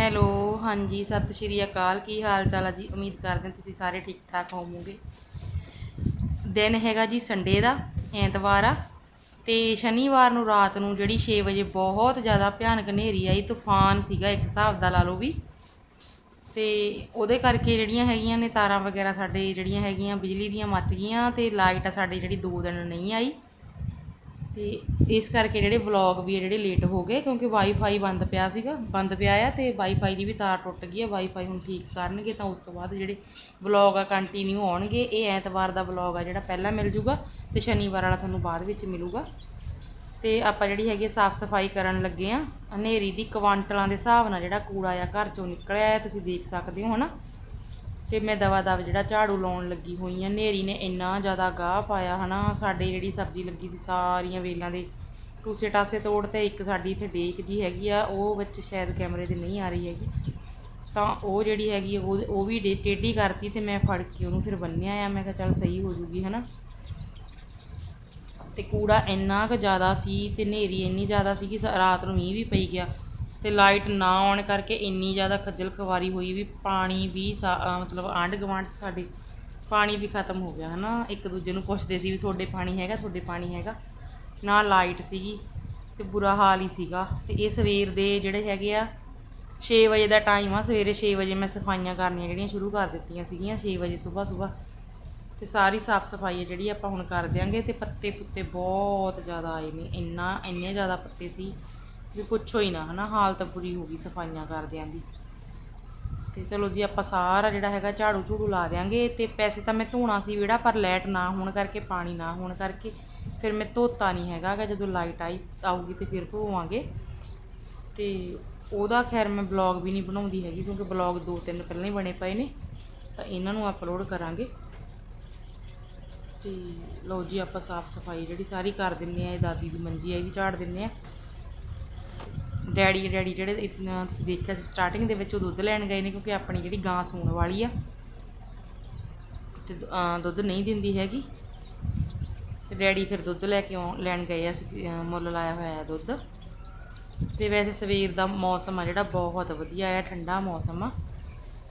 Hello, ਹਾਂਜੀ, ਸਤਿ ਸ਼੍ਰੀ ਅਕਾਲ। ਕੀ ਹਾਲ ਚਾਲ ਹੈ ਜੀ? ਉਮੀਦ ਕਰਦੇ ਹਾਂ ਤੁਸੀਂ ਸਾਰੇ ਠੀਕ ਠਾਕ ਹੋਵੋਗੇ। ਦਿਨ ਹੈਗਾ ਜੀ ਸੰਡੇ ਦਾ, ਐਤਵਾਰ ਆ, ਤੇ ਸ਼ਨੀਵਾਰ ਨੂੰ ਰਾਤ ਨੂੰ ਜਿਹੜੀ 6 ਵਜੇ ਬਹੁਤ ਜ਼ਿਆਦਾ ਭਿਆਨਕ ਹਨੇਰੀ ਆਈ, ਤੂਫਾਨ ਸੀਗਾ ਇੱਕ ਹਿਸਾਬ ਦਾ ਲਾ ਲਓ ਵੀ। ਤੇ ਉਹਦੇ ਕਰਕੇ ਜਿਹੜੀਆਂ ਹੈਗੀਆਂ ਨੇ ਤਾਰਾਂ ਵਗੈਰਾ ਸਾਡੇ ਜਿਹੜੀਆਂ ਹੈਗੀਆਂ, ਬਿਜਲੀ ਦੀਆਂ ਮੱਚ ਗਈਆਂ ਤੇ ਲਾਈਟ ਆ ਸਾਡੇ ਜਿਹੜੀ 2 ਦਿਨ ਨਹੀਂ ਆਈ। ਤੇ ਇਸ ਕਰਕੇ ਜਿਹੜੇ ਵਲੌਗ ਵੀ ਆ ਜਿਹੜੇ ਲੇਟ ਹੋ ਗਏ, ਕਿਉਂਕਿ ਵਾਈਫਾਈ ਬੰਦ ਪਿਆ ਸੀਗਾ, ਬੰਦ ਪਿਆ ਆ ਤੇ ਵਾਈਫਾਈ ਦੀ ਵੀ ਤਾਰ ਟੁੱਟ ਗਈ ਆ ਵਾਈਫਾਈ ਹੁਣ ਠੀਕ ਕਰਨਗੇ ਤਾਂ ਉਸ ਤੋਂ ਬਾਅਦ ਜਿਹੜੇ ਵਲੌਗ ਆ ਕੰਟੀਨਿਊ ਆਉਣਗੇ ਇਹ ਐਤਵਾਰ ਦਾ ਵਲੌਗ ਆ ਜਿਹੜਾ ਪਹਿਲਾਂ ਮਿਲ ਜੂਗਾ ਤੇ ਸ਼ਨੀਵਾਰ ਵਾਲਾ ਤੁਹਾਨੂੰ ਬਾਅਦ ਵਿੱਚ ਮਿਲੂਗਾ। ਤੇ ਆਪਾਂ ਜਿਹੜੀ ਹੈਗੀ ਸਾਫ਼ ਸਫ਼ਾਈ ਕਰਨ ਲੱਗੇ ਆ, ਹਨੇਰੀ ਦੀ ਕੁਆਂਟਲਾਂ ਦੇ ਹਿਸਾਬ ਨਾਲ ਜਿਹੜਾ ਕੂੜਾ ਆ ਘਰ ਚੋਂ ਨਿਕਲਿਆ ਹੈ ਤੁਸੀਂ ਦੇਖ ਸਕਦੇ ਹੋ ਹਨਾ। ਤੇ ਮੈਂ ਦਵਾ ਦਵ ਜਿਹੜਾ ਝਾੜੂ ਲਾਉਣ ਲੱਗੀ ਹੋਈ ਆ, ਨੇਰੀ ਨੇ ਇੰਨਾ ਜ਼ਿਆਦਾ ਗਾਹ ਪਾਇਆ ਹਨਾ, ਸਾਡੇ ਜਿਹੜੀ ਸਬਜ਼ੀ ਲੱਗੀ ਸੀ ਸਾਰੀਆਂ ਵੇਲਾਂ ਦੇ ਟੂਸੇ ਟਾਸੇ ਤੋੜ ਤੇ ਇੱਕ ਸਾਡੀ ਇੱਥੇ ਡੇਕ ਜੀ ਹੈਗੀ ਆ, ਉਹ ਵਿੱਚ ਸ਼ਾਇਦ ਕੈਮਰੇ ਤੇ ਨਹੀਂ ਆ ਰਹੀ ਹੈਗੀ। ਤਾਂ ਉਹ ਜਿਹੜੀ ਹੈਗੀ ਉਹ ਉਹ ਵੀ ਡੇ- ਟੇਢੀ ਕਰਤੀ ਤੇ ਮੈਂ ਫੜ ਕੇ ਉਹਨੂੰ ਫਿਰ ਬੰਨਿਆ ਆ, ਮੈਂ ਕਿਹਾ ਚੱਲ ਸਹੀ ਹੋ ਜੂਗੀ, ਹਨਾ। ਤੇ ਕੂੜਾ ਇੰਨਾ ਕੁ ਜ਼ਿਆਦਾ ਸੀ ਤੇ ਹਨੇਰੀ ਇੰਨੀ ਜ਼ਿਆਦਾ ਸੀ ਕਿ ਰਾਤ ਨੂੰ ਮੀਂਹ ਵੀ ਪਈ ਗਿਆ। ਤੇ ਲਾਈਟ ਨਾ ਆਉਣ ਕਰਕੇ ਇੰਨੀ ਜ਼ਿਆਦਾ ਖੱਜਲ ਖਵਾਰੀ ਹੋਈ ਵੀ ਪਾਣੀ ਵੀ ਸਾ- ਮਤਲਬ ਆਂਢ ਗੁਆਂਢ 'ਚ ਸਾਡੇ ਪਾਣੀ ਵੀ ਖਤਮ ਹੋ ਗਿਆ ਹਨਾ। ਇੱਕ ਦੂਜੇ ਨੂੰ ਪੁੱਛਦੇ ਸੀ ਵੀ ਤੁਹਾਡੇ ਪਾਣੀ ਹੈਗਾ, ਤੁਹਾਡੇ ਪਾਣੀ ਹੈਗਾ। ਨਾ ਲਾਈਟ ਸੀਗੀ ਤੇ ਬੁਰਾ ਹਾਲ ਹੀ ਸੀਗਾ। ਤੇ ਇਹ ਸਵੇਰ ਦੇ ਜਿਹੜੇ ਹੈਗੇ ਆ 6 ਵਜੇ ਦਾ ਟਾਈਮ ਆ, ਸਵੇਰੇ 6 ਵਜੇ ਮੈਂ ਸਫਾਈਆਂ ਕਰਨੀਆਂ ਜਿਹੜੀਆਂ ਸ਼ੁਰੂ ਕਰ ਦਿੱਤੀਆਂ ਸੀਗੀਆਂ 6 ਵਜੇ ਸਵੇਰ ਸਵੇਰ ਤੇ ਸਾਰੀ ਸਾਫ਼ ਸਫ਼ਾਈ ਹੈ ਜਿਹੜੀ ਆਪਾਂ ਹੁਣ ਕਰ ਦਿਆਂਗੇ ਤੇ ਪੱਤੇ ਪੁੱਤੇ ਬਹੁਤ ਜ਼ਿਆਦਾ ਆਏ ਨੇ। ਇੰਨਾ ਇੰਨੇ ਜ਼ਿਆਦਾ ਪੱਤੇ ਸੀ ਵੀ ਪੁੱਛੋ ਹੀ ਨਾ, ਹਨਾ ਹਾਲਤ ਬੁਰੀ ਹੋ ਗਈ ਸਫਾਈਆਂ ਕਰਦਿਆਂ ਦੀ। ਤੇ ਚਲੋ ਜੀ, ਆਪਾਂ ਸਾਰਾ ਜਿਹੜਾ ਹੈਗਾ ਝਾੜੂ ਝੂੜੂ ਲਾ ਦਿਆਂਗੇ ਤੇ ਪੈਸੇ ਤਾਂ ਮੈਂ ਧੋਣਾ ਸੀ ਵਿਹੜਾ, ਪਰ ਲਾਈਟ ਨਾ ਹੋਣ ਕਰਕੇ, ਪਾਣੀ ਨਾ ਹੋਣ ਕਰਕੇ ਫਿਰ ਮੈਂ ਧੋਤਾ ਨਹੀਂ ਹੈਗਾ ਗਾ। ਜਦੋਂ ਲਾਈਟ ਆਈ, ਆਊਗੀ ਤੇ ਫਿਰ ਧੋਵਾਂਗੇ। ਤੇ ਉਹਦਾ ਖੈਰ ਮੈਂ ਬਲੌਗ ਵੀ ਨਹੀਂ ਬਣਾਉਂਦੀ ਹੈਗੀ, ਕਿਉਂਕਿ ਬਲੌਗ ਦੋ ਤਿੰਨ ਪਹਿਲਾਂ ਹੀ ਬਣੇ ਪਏ ਨੇ, ਤਾਂ ਇਹਨਾਂ ਨੂੰ ਅਪਲੋਡ ਕਰਾਂਗੇ। ਤੇ ਲਓ ਜੀ, ਆਪਾਂ ਸਾਫ਼ ਸਫ਼ਾਈ ਜਿਹੜੀ ਸਾਰੀ ਕਰ ਦਿੰਨੇ ਆ, ਇਹ ਦਾਦੀ ਦੀ ਮੰਜੀ ਆ, ਇਹ ਵੀ ਝਾੜ ਦਿੰਨੇ ਆ। ਡੈਡੀ ਡੈਡੀ ਜਿਹੜੇ ਇਤਨਾ ਤੁਸੀਂ ਦੇਖਿਆ ਸੀ ਸਟਾਰਟਿੰਗ ਦੇ ਵਿੱਚ ਉਹ ਦੁੱਧ ਲੈਣ ਗਏ ਨੇ ਕਿਉਂਕਿ ਆਪਣੀ ਜਿਹੜੀ ਗਾਂ ਸੂਣ ਵਾਲੀ ਆ। ਤੇ ਦੁ- ਅਹ, ਦੁੱਧ ਨਹੀਂ ਦਿੰਦੀ ਹੈਗੀ। ਤੇ ਡੈਡੀ ਫਿਰ ਦੁੱਧ ਲੈ ਕੇ ਆਉਣ, ਲੈਣ ਗਏ ਆ ਅਸੀਂ, ਅਹ, ਮੁੱਲ ਲਾਇਆ ਹੋਇਆ ਹੈ ਦੁੱਧ। ਤੇ ਵੈਸੇ ਸਵੇਰ ਦਾ ਮੌਸਮ ਆ ਜਿਹੜਾ ਬਹੁਤ ਵਧੀਆ ਆ, ਠੰਡਾ ਮੌਸਮ ਆ।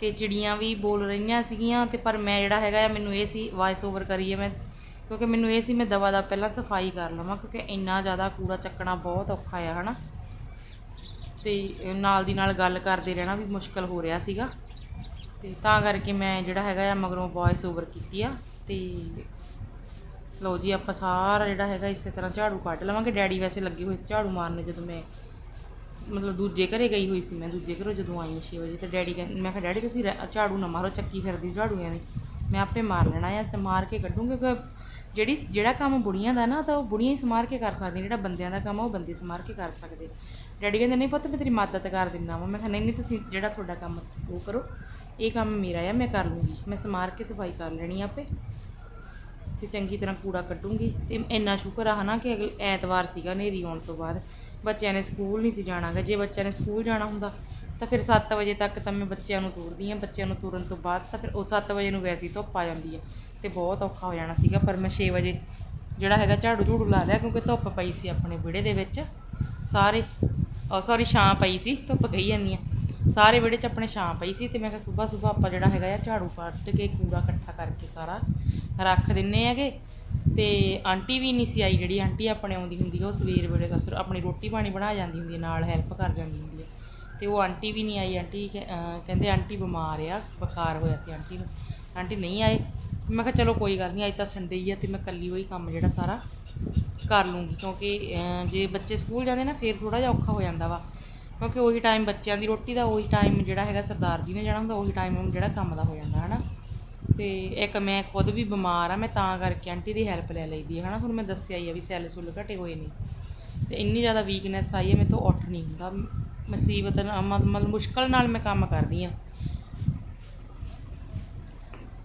ਤੇ ਚਿੜੀਆਂ ਵੀ ਬੋਲ ਰਹੀਆਂ ਸੀਗੀਆਂ ਤੇ ਪਰ ਮੈਂ ਜਿਹੜਾ ਹੈਗਾ ਆ, ਮੈਨੂੰ ਇਹ ਸੀ ਵਾਇਸ ਓਵਰ ਕਰੀਏ ਮੈਂ, ਕਿਉਂਕਿ ਮੈਨੂੰ ਇਹ ਸੀ ਮੈਂ ਦਵਾ ਦਾ ਪਹਿਲਾਂ ਸਫ਼ਾਈ ਕਰ ਲਵਾਂ ਕਿਉਂਕਿ ਇੰਨਾ ਜ਼ਿਆਦਾ ਕੂੜਾ ਚੱਕਣਾ ਬਹੁਤ ਔਖਾ ਆ, ਹਨਾ। ਤੇ ਨਾਲ ਦੀ ਨਾਲ ਗੱਲ ਕਰਦੇ ਰਹਿਣਾ ਵੀ ਮੁਸ਼ਕਲ ਹੋ ਰਿਹਾ ਸੀਗਾ। ਤੇ ਤਾਂ ਕਰਕੇ ਮੈਂ ਜਿਹੜਾ ਹੈਗਾ ਆ ਮਗਰੋਂ ਵੌਇਸ ਓਵਰ ਕੀਤੀ ਆ ਤੇ ਲਓ ਜੀ, ਆਪਾਂ ਸਾਰਾ ਜਿਹੜਾ ਹੈਗਾ ਇਸੇ ਤਰ੍ਹਾਂ ਝਾੜੂ ਕੱਢ ਲਵਾਂਗੇ। ਡੈਡੀ ਵੈਸੇ ਲੱਗੇ ਹੋਏ ਸੀ ਝਾੜੂ ਮਾਰਨ ਜਦੋਂ ਮੈਂ ਮਤਲਬ ਦੂਜੇ ਘਰੇ ਗਈ ਹੋਈ ਸੀ ਮੈਂ, ਦੂਜੇ ਘਰੋਂ ਜਦੋਂ ਆਈ 6 ਵਜੇ ਤੇ ਡੈਡੀ ਕਹਿੰਦੇ ਮੈਂ ਕਿਹਾ, ਡੈਡੀ, ਤੁਸੀਂ ਰਹਿ- ਝਾੜੂ ਨਾ ਮਾਰੋ, ਚੱਕੀ ਫਿਰਦੀ ਝਾੜੂ ਐਵੇਂ ਮੈਂ ਆਪੇ ਮਾਰ ਲੈਣਾ ਆ ਤੇ ਮਾਰ ਕੇ ਕੱਢੂੰਗੀ ਕਿਉਂਕਿ ਜਿਹੜੀ, ਜਿਹੜਾ ਕੰਮ ਬੁੜੀਆਂ ਦਾ ਨਾ, ਤਾਂ ਉਹ ਬੁੜੀਆਂ ਹੀ ਸਮਾਰ ਕੇ ਕਰ ਸਕਦੀਆਂ। ਜਿਹੜਾ ਬੰਦਿਆਂ ਦਾ ਕੰਮ ਆ, ਉਹ ਬੰਦੇ ਸਮਾਰ ਕੇ ਕਰ ਸਕਦੇ ਡੈਡੀ ਕਹਿੰਦੇ, ਨਹੀਂ ਪੁੱਤ, ਮੈਂ ਤੇਰੀ ਮਦਦ ਕਰ ਦਿੰਦਾ ਵਾਂ। ਮੈਂ ਕਿਹਾ, ਨਹੀਂ ਨਹੀਂ, ਤੁਸੀਂ ਜਿਹੜਾ ਤੁਹਾਡਾ ਕੰਮ ਤੁਸੀਂ ਉਹ ਕਰੋ। ਇਹ ਕੰਮ ਮੇਰਾ ਆ, ਮੈਂ ਕਰ ਲੂੰਗੀ। ਮੈਂ ਸਮਾਰ ਕੇ ਸਫ਼ਾਈ ਕਰ ਲੈਣੀ ਆਪੇ। ਤੇ ਚੰਗੀ ਤਰ੍ਹਾਂ ਕੂੜਾ ਕੱਢੂੰਗੀ। ਤੇ ਇੰਨਾ ਸ਼ੁਕਰ ਆ ਹਨਾ ਕਿ ਅਗਲੇ ਐਤਵਾਰ ਸੀਗਾ ਹਨੇਰੀ ਆਉਣ ਤੋਂ ਬਾਅਦ। ਬੱਚਿਆਂ ਨੇ ਸਕੂਲ ਨਹੀਂ ਸੀ ਜਾਣਾਗਾ। ਜੇ ਬੱਚਿਆਂ ਨੇ ਸਕੂਲ ਜਾਣਾ ਹੁੰਦਾ, ਤਾਂ ਫਿਰ 7 ਵਜੇ ਤੱਕ ਤਾਂ ਮੈਂ ਬੱਚਿਆਂ ਨੂੰ ਤੋਰਦੀ ਆ। ਬੱਚਿਆਂ ਨੂੰ ਤੁਰਨ ਤੋਂ ਬਾਅਦ ਤਾਂ ਫਿਰ ਉਹ 7 ਵਜੇ ਨੂੰ ਵੈਸੇ ਹੀ ਧੁੱਪ ਆ ਜਾਂਦੀ ਆ। ਤੇ ਬਹੁਤ ਔਖਾ ਹੋ ਜਾਣਾ ਸੀਗਾ, ਪਰ ਮੈਂ 6 ਵਜੇ ਜਿਹੜਾ ਹੈਗਾ ਝਾੜੂ ਝੂੜੂ ਲਾ ਲਿਆ, ਕਿਉਂਕਿ ਧੁੱਪ ਪਈ ਸੀ ਆਪਣੇ ਵਿਹੜੇ ਦੇ ਵਿੱਚ। ਸਾਰੇ ਸੌਰੀ ਛਾਂ ਪਈ ਸੀ, ਧੁੱਪ ਗਈ ਜਾਂਦੀ ਆ। ਸਾਰੇ ਵਿਹੜੇ 'ਚ ਆਪਣੇ ਛਾਂ ਪਈ ਸੀ ਤੇ ਮੈਂ ਕਿਹਾ ਸਵੇਰ ਸਵੇਰ ਆਪਾਂ ਜਿਹੜਾ ਹੈਗਾ ਆ, ਝਾੜੂ ਕੱਢ ਕੇ ਕੂੜਾ ਇਕੱਠਾ ਕਰਕੇ ਸਾਰਾ ਰੱਖ ਦਿੰਨੇ ਹੈਗੇ। ਤੇ ਆਂਟੀ ਵੀ ਨਹੀਂ ਸੀ ਆਈ, ਜਿਹੜੀ ਆਂਟੀ ਆਪਣੇ ਆਉਂਦੀ ਹੁੰਦੀ ਉਹ ਸਵੇਰ ਵੇਲੇ ਦਾ ਆਪਣੀ ਰੋਟੀ ਪਾਣੀ ਬਣਾ ਜਾਂਦੀ ਹੁੰਦੀ ਹੈ ਨਾਲ ਹੈਲਪ ਕਰ ਜਾਂਦੀ ਹੁੰਦੀ ਹੈ ਤੇ ਉਹ ਆਂਟੀ ਵੀ ਨਹੀਂ ਆਈ, ਆਂਟੀ ਕਹਿੰਦੇ ਆਂਟੀ ਬਿਮਾਰ ਆ, ਬੁਖਾਰ ਹੋਇਆ ਸੀ ਆਂਟੀ ਨੂੰ। ਆਂਟੀ ਨਹੀਂ ਆਏ। ਮੈਂ ਕਿਹਾ ਚਲੋ ਕੋਈ ਗੱਲ ਨਹੀਂ, ਅੱਜ ਤਾਂ ਸੰਡੇ ਹੀ ਆ ਤੇ ਮੈਂ ਇਕੱਲੀ ਹੋਈ ਕੰਮ ਜਿਹੜਾ ਸਾਰਾ ਕਰ ਲੂੰਗੀ ਕਿਉਂਕਿ ਜੇ ਬੱਚੇ ਸਕੂਲ ਜਾਂਦੇ ਨਾ ਫਿਰ ਥੋੜਾ ਜਿਹਾ ਔਖਾ ਹੋ ਜਾਂਦਾ ਵਾ। ਕਿਉਂਕਿ ਉਹੀ ਟਾਈਮ ਬੱਚਿਆਂ ਦੀ ਰੋਟੀ ਦਾ, ਉਹੀ ਟਾਈਮ ਜਿਹੜਾ ਹੈਗਾ ਸਰਦਾਰ ਜੀ ਨੇ ਜਾਣਾ ਹੁੰਦਾ, ਉਹੀ ਟਾਈਮ ਜਿਹੜਾ ਕੰਮ ਦਾ ਹੋ ਜਾਂਦਾ, ਹਨਾ? ਤੇ ਇੱਕ ਮੈਂ ਖੁਦ ਵੀ ਬਿਮਾਰ ਆ, ਮੈਂ ਤਾਂ ਕਰਕੇ ਆਂਟੀ ਦੀ ਹੈਲਪ ਲੈ ਲਈਦੀ ਹੈ ਹਨਾ? ਤੁਹਾਨੂੰ ਮੈਂ ਦੱਸਿਆ ਹੀ ਆ ਵੀ ਸੈੱਲ ਸੁੱਲ ਘਟੇ ਹੋਏ ਨੇ। ਤੇ ਇੰਨੀ ਜ਼ਿਆਦਾ ਵੀਕਨੈਸ ਆਈ ਹੈ ਮੇਰੇ ਤੋਂ ਉੱਠ ਨਹੀਂ ਹੁੰਦਾ। ਮੁਸੀਬਤ ਨਾਲ ਮ- ਮਤਲਬ ਮੁਸ਼ਕਲ ਨਾਲ ਮੈਂ ਕੰਮ ਕਰਦੀ ਆ।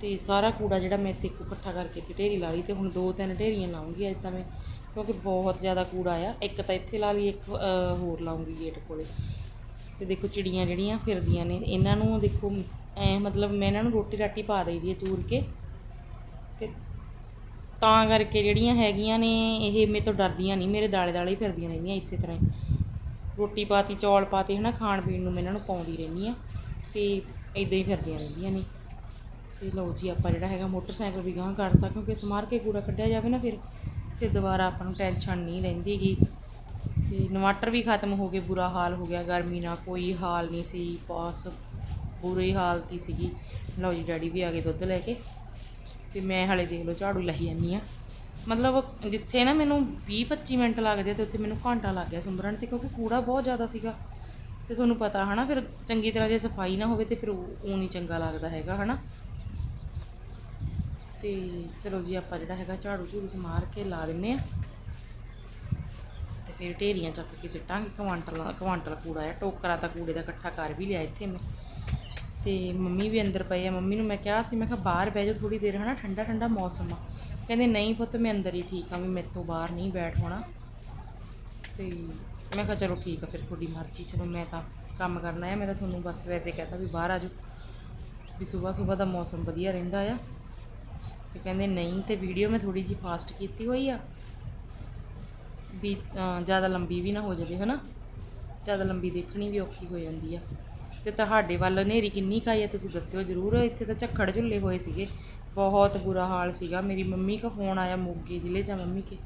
ਤੇ ਸਾਰਾ ਕੂੜਾ ਜਿਹੜਾ ਮੈਂ ਤੇ ਇਕੱਠਾ ਕਰਕੇ ਤੇ ਢੇਰੀ ਲਾ ਲਈ ਤੇ ਹੁਣ ਦੋ ਤਿੰਨ ਢੇਰੀਆਂ ਲਾਉਂਗੀ ਅੱਜ ਤਾਂ ਮੈਂ, ਕਿਉਂਕਿ ਬਹੁਤ ਜ਼ਿਆਦਾ ਕੂੜਾ ਆ। ਇੱਕ ਤਾਂ ਇੱਥੇ ਲਾ ਲਈ, ਇੱਕ ਹੋਰ ਲਾਉਂਗੀ ਗੇਟ ਕੋਲੇ। ਤੇ ਦੇਖੋ ਚਿੜੀਆਂ ਜਿਹੜੀਆਂ ਫਿਰਦੀਆਂ ਨੇ, ਇਹਨਾਂ ਨੂੰ ਦੇਖੋ, ਐ ਮਤਲਬ ਮੈਂ ਇਹਨਾਂ ਨੂੰ ਰੋਟੀ ਰਾਟੀ ਪਾ ਦਈਦੀ ਹੈ ਚੂਰ ਕੇ। ਤੇ ਤਾਂ ਕਰਕੇ ਜਿਹੜੀਆਂ ਹੈਗੀਆਂ ਨੇ, ਇਹ ਮੇਰੇ ਤੋਂ ਡਰਦੀਆਂ ਨਹੀਂ, ਮੇਰੇ ਦਾਲੇ ਦਾਲੇ ਹੀ ਫਿਰਦੀਆਂ ਰਹਿੰਦੀਆਂ ਇਸੇ ਤਰ੍ਹਾਂ ਹੀ। ਰੋਟੀ ਪਾਤੀ, ਚੌਲ ਪਾਤੇ, ਹਨਾ, ਖਾਣ ਪੀਣ ਨੂੰ ਮੈਂ ਇਹਨਾਂ ਨੂੰ ਪਾਉਂਦੀ ਰਹਿੰਦੀ ਆ। ਤੇ ਇਦਾਂ ਹੀ ਫਿਰਦੀਆਂ ਰਹਿੰਦੀਆਂ ਨੇ। ਤੇ ਲਓ ਜੀ, ਆਪਾਂ ਜਿਹੜਾ ਹੈਗਾ ਮੋਟਰਸਾਈਕਲ ਵੀ ਗਾਂਹ ਕਰਤਾ, ਕਿਉਂਕਿ ਸਮਾਰ ਕੇ ਕੂੜਾ ਕੱਢਿਆ ਜਾਵੇ ਨਾ ਫਿਰ ਫਿਰ ਦੁਬਾਰਾ ਆਪਾਂ ਨੂੰ ਟੈਨਸ਼ਨ ਨਹੀਂ ਰਹਿੰਦੀ ਗੀ। ਤੇ ਇਨਵਰਟਰ ਵੀ ਖਤਮ ਹੋ ਗਏ, ਬੁਰਾ ਹਾਲ ਹੋ ਗਿਆ, ਗਰਮੀ ਨਾਲ ਕੋਈ ਹਾਲ ਨਹੀਂ ਸੀ ਪਾਸ ਬੁਰੀ ਹਾਲਤ ਹੀ ਸੀਗੀ। ਲਓ ਜੀ, ਡੈਡੀ ਵੀ ਆ ਗਏ ਦੁੱਧ ਲੈ ਕੇ, ਤੇ ਮੈਂ ਹਲੇ ਦੇਖ ਲਓ, ਝਾੜੂ ਲਾਈ ਜਾਂਦੀ ਆ ਮਤਲਬ ਜਿੱਥੇ ਨਾ ਮੈਨੂੰ 20 25 ਮਿੰਟ ਲੱਗਦੇ ਆ, ਤੇ ਉੱਥੇ ਮੈਨੂੰ ਘੰਟਾ ਲੱਗ ਗਿਆ ਸੁੰਬਰਨ ਤੇ, ਕਿਉਂਕਿ ਕੂੜਾ ਬਹੁਤ ਜ਼ਿਆਦਾ ਸੀਗਾ। ਤੇ ਤੁਹਾਨੂੰ ਪਤਾ ਹਨਾ, ਫਿਰ ਚੰਗੀ ਤਰ੍ਹਾਂ ਜੇ ਸਫ਼ਾਈ ਨਾ ਹੋਵੇ, ਤੇ ਫਿਰ ਉਹ ਨਹੀਂ ਚੰਗਾ ਲੱਗਦਾ ਹੈਗਾ, ਹਨਾ? ਤੇ ਚਲੋ ਜੀ ਆਪਾਂ ਜਿਹੜਾ ਹੈਗਾ ਝਾੜੂ ਝੂੜੂ ਸਮਾਰ ਕੇ ਲਾ ਦਿੰਨੇ ਆ। ਤੇ ਫਿਰ ਢੇਰੀਆਂ ਚੱਕ ਕੇ ਸਿੱਟਾਂਗੇ ਕੁਆਂਟਲ ਕਵਾਂਟਲ ਕੂੜਾ ਆ, ਟੋਕਰਾ ਤਾਂ ਕੂੜੇ ਦਾ ਇਕੱਠਾ ਕਰ ਵੀ ਲਿਆ ਇੱਥੇ ਮੈਂ। ਤੇ ਮੰਮੀ ਵੀ ਅੰਦਰ ਪਈ ਆ। ਮੰਮੀ ਨੂੰ ਮੈਂ ਕਿਹਾ ਸੀ, ਮੈਂ ਕਿਹਾ ਬਾਹਰ ਬਹਿ ਜਾਓ ਥੋੜੀ ਦੇਰ, ਹਨਾ, ਠੰਡਾ ਠੰਡਾ ਮੌਸਮ ਆ। ਕਹਿੰਦੇ ਨਹੀਂ ਪੁੱਤ, ਮੈਂ ਅੰਦਰ ਹੀ ਠੀਕ ਆ, ਵੀ ਮੇਰੇ ਤੋਂ ਬਾਹਰ ਨਹੀਂ ਬੈਠ ਹੋਣਾ। ਤੇ ਮੈਂ ਕਿਹਾ ਚਲੋ ਠੀਕ ਆ, ਫਿਰ ਤੁਹਾਡੀ ਮਰਜ਼ੀ, ਚਲੋ ਮੈਂ ਤਾਂ ਕੰਮ ਕਰਨਾ ਹੈ ਮੈਂ ਤਾਂ ਤੁਹਾਨੂੰ ਬਸ ਵੈਸੇ ਕਹਤਾ ਵੀ ਬਾਹਰ ਆ ਜਾਓ। ਵੀ ਸਵੇਰ ਸਵੇਰ ਦਾ ਮੌਸਮ ਵਧੀਆ ਰਹਿੰਦਾ ਆ। ਤੇ ਕਹਿੰਦੇ ਨਹੀਂ ਤੇ ਵੀਡੀਓ ਮੈਂ ਥੋੜੀ ਜੀ ਫਾਸਟ ਕੀਤੀ ਹੋਈ ਆ। ਵੀ ਜ਼ਿਆਦਾ ਲੰਬੀ ਵੀ ਨਾ ਹੋ ਜਾਵੇ, ਹਨਾ? ਜ਼ਿਆਦਾ ਲੰਬੀ ਦੇਖਣੀ ਵੀ ਔਖੀ ਹੋ ਜਾਂਦੀ ਆ। ਤੇ ਤੁਹਾਡੇ ਵੱਲ ਹਨੇਰੀ ਕਿੰਨੀ ਕਾਈ ਆ, ਤੁਸੀਂ ਦੱਸਿਓ ਜ਼ਰੂਰ। ਇੱਥੇ ਤਾਂ ਝੱਖੜ ਝੁੱਲੇ ਹੋਏ ਸੀਗੇ। ਬਹੁਤ ਬੁਰਾ ਹਾਲ ਸੀਗਾ। ਮੇਰੀ ਮੰਮੀ ਕਾ ਫੋਨ ਆਇਆ, ਮੋਗੇ ਜ਼ਿਲ੍ਹੇ 'ਚ ਮੰਮੀ ਕੇ।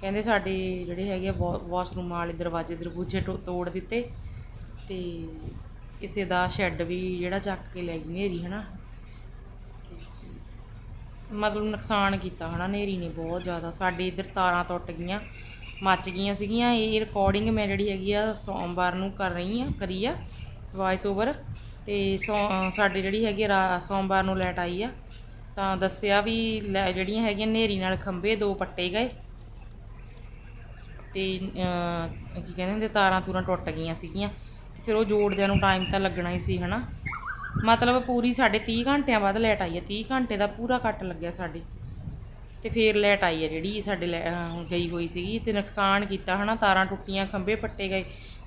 ਕਹਿੰਦੇ ਸਾਡੇ ਜਿਹੜੇ ਹੈਗੇ ਆ ਵਾਸ਼ਰੂਮ ਵਾਲੇ ਦਰਵਾਜ਼ੇ, ਦਰਬੂਜੇ ਟੋ- ਤੋੜ ਦਿੱਤੇ। ਤੇ ਕਿਸੇ ਦਾ ਸ਼ੈੱਡ ਵੀ ਜਿਹੜਾ ਚੱਕ ਕੇ ਲੈ ਗਈ ਹਨੇਰੀ, ਹਨਾ? ਮਤਲਬ ਨੁਕਸਾਨ ਕੀਤਾ ਹਨਾ ਨੇਰੀ ਨੇ ਬਹੁਤ ਜ਼ਿਆਦਾ, ਸਾਡੇ ਇੱਧਰ ਤਾਰਾਂ ਟੁੱਟ ਗਈਆਂ, ਮੱਚ ਗਈਆਂ ਸੀਗੀਆਂ, ਇਹ ਰਿਕਾਰਡਿੰਗ ਮੈਂ ਜਿਹੜੀ ਹੈਗੀ ਆ ਸੋਮਵਾਰ ਨੂੰ ਕਰ ਰਹੀ ਆ, ਕਰੀ ਆ ਵਾਇਸ ਓਵਰ ਤੇ ਸੋ ਸਾਡੇ ਜਿਹੜੀ ਹੈਗੀ ਆ ਰਾ- ਸੋਮਵਾਰ ਨੂੰ ਲੈਟ ਆਈ ਆ, ਤਾਂ ਦੱਸਿਆ ਵੀ ਲੈ- ਜਿਹੜੀਆਂ ਹੈਗੀਆਂ ਨੇਰੀ ਨਾਲ ਖੰਭੇ ਦੋ ਪੱਟੇ ਗਏ ਤੇ ਕੀ ਕਹਿੰਦੇ ਹੁੰਦੇ, ਤਾਰਾਂ ਤੂਰਾਂ ਟੁੱਟ ਗਈਆਂ ਸੀਗੀਆਂ, ਤੇ ਫਿਰ ਉਹ ਜੋੜਦਿਆਂ ਨੂੰ ਟਾਈਮ ਤਾਂ ਲੱਗਣਾ ਹੀ ਸੀ ਹਨਾ। ਮਤਲਬ ਪੂਰੀ ਸਾਡੇ 30 ਘੰਟਿਆਂ ਬਾਅਦ ਲਾਈਟ ਆਈ ਹੈ 30 ਘੰਟੇ ਦਾ ਪੂਰਾ ਕੱਟ ਲੱਗਿਆ ਸਾਡੇ। ਤੇ ਫਿਰ ਲਾਈਟ ਆਈ ਹੈ ਜਿਹੜੀ ਸਾਡੇ ਲੈ- ਗਈ ਹੋਈ ਸੀਗੀ ਤੇ ਨੁਕਸਾਨ ਕੀਤਾ ਹਨਾ, ਤਾਰਾਂ ਟੁੱਟੀਆਂ, ਖੰਭੇ ਪੱਟੇ ਗਏ,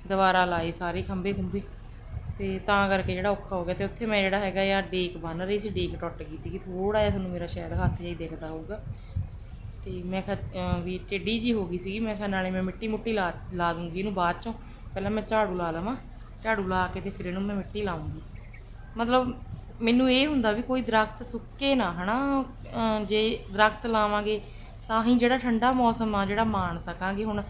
ਦੁਬਾਰਾ ਲਾਏ ਸਾਰੇ ਖੰਭੇ ਖੁੰਭੇ। ਤੇ ਤਾਂ ਕਰਕੇ ਜਿਹੜਾ ਔਖਾ ਹੋ ਗਿਆ ਤੇ ਉੱਥੇ ਮੈਂ ਜਿਹੜਾ ਹੈਗਾ ਯਾਰ ਡੇਕ ਬੰਨ ਰਹੀ ਸੀ, ਡੇਕ ਟੁੱਟ ਗਈ ਸੀਗੀ। ਥੋੜਾ ਜਿਹਾ ਤੁਹਾਨੂੰ ਮੇਰਾ ਸ਼ਾਇਦ ਹੱਥ ਜਿਹਾ ਹੀ ਦਿਖਦਾ ਹੋਊਗਾ। ਤੇ ਮੈਂ ਕਿਹਾ ਵੀ ਟੇਢੀ ਜੀ ਹੋ ਗਈ ਸੀਗੀ, ਮੈਂ ਕਿਹਾ ਨਾਲੇ ਮੈਂ ਮਿੱਟੀ ਮੁੱਟੀ ਲਾ ਲਾ ਦੂੰਗੀ ਇਹਨੂੰ ਬਾਅਦ ਚੋਂ। ਪਹਿਲਾਂ ਮੈਂ ਝਾੜੂ ਲਾ ਲਵਾਂ, ਝਾੜੂ ਲਾ ਕੇ ਤੇ ਫਿਰ ਇਹਨੂੰ ਮੈਂ ਮਿੱਟੀ ਲਾਉਂਗੀ। ਮਤਲਬ ਮੈਨੂੰ ਇਹ ਹੁੰਦਾ ਵੀ ਕੋਈ ਦਰਖਤ ਸੁੱਕੇ ਨਾ, ਹਨਾ? ਅਹ ਜੇ ਦਰਖਤ ਲਾਵਾਂਗੇ, ਤਾਂ ਹੀ ਜਿਹੜਾ ਠੰਡਾ ਮੌਸਮ ਆ, ਜਿਹੜਾ ਮਾਣ ਸਕਾਂਗੇ। ਹੁਣ